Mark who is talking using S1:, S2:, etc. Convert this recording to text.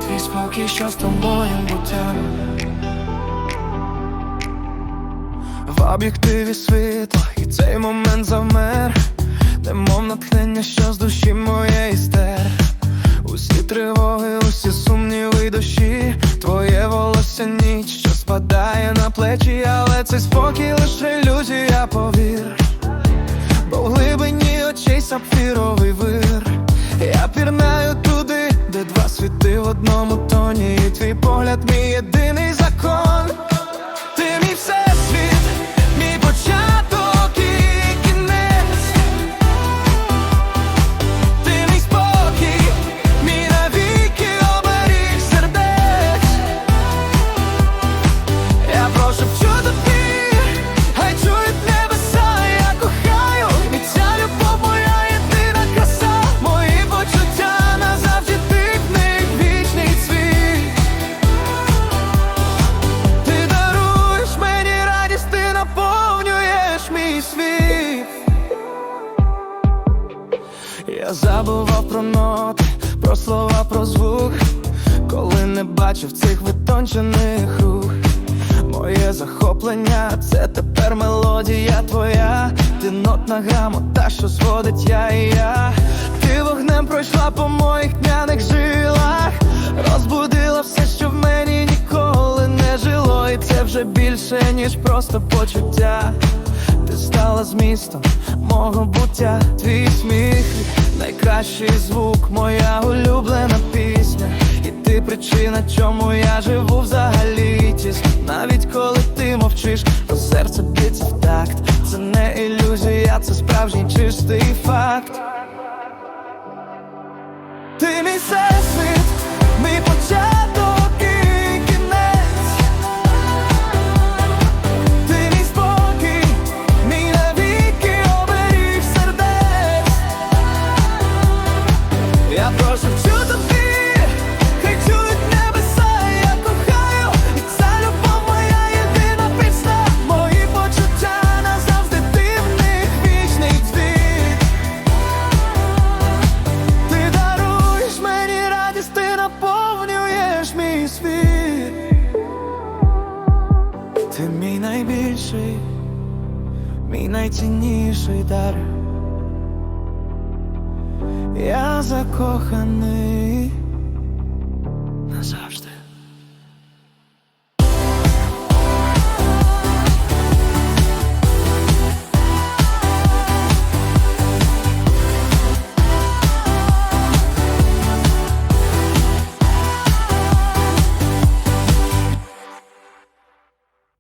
S1: Твій спокій, що з тобою буття В об'єктиві світла і цей момент завмер, немов натхнення, що з душі моєї стер. Усі тривоги, усі сумніви душі, твоє волосся ніч, що спадає на плечі, але цей спокій лише ілюзія повір, бо в глибині очей сапфіровий вир. Одному тоні І твій погляд мій єдиний закон Я забував про ноти, про слова, про звук, коли не бачив цих витончених рух. Моє захоплення, це тепер мелодія твоя, ти нотна грамота, що зводить я і я. Ти вогнем пройшла по моїх дняних жилах, розбудила все, що в мені ніколи не жило, і це вже більше, ніж просто почуття. Ти стала змістом мого буття, твій сміх, найкращий звук, моя улюблена пісня. І ти причина, чому я живу взагалі тісно Навіть коли ти мовчиш, то серце б'ється в такт. Це не ілюзія, це справжній чистий факт. Ти мій всесвіт, Мій найбільший, мій найцінніший дар. Я закоханий назавжди.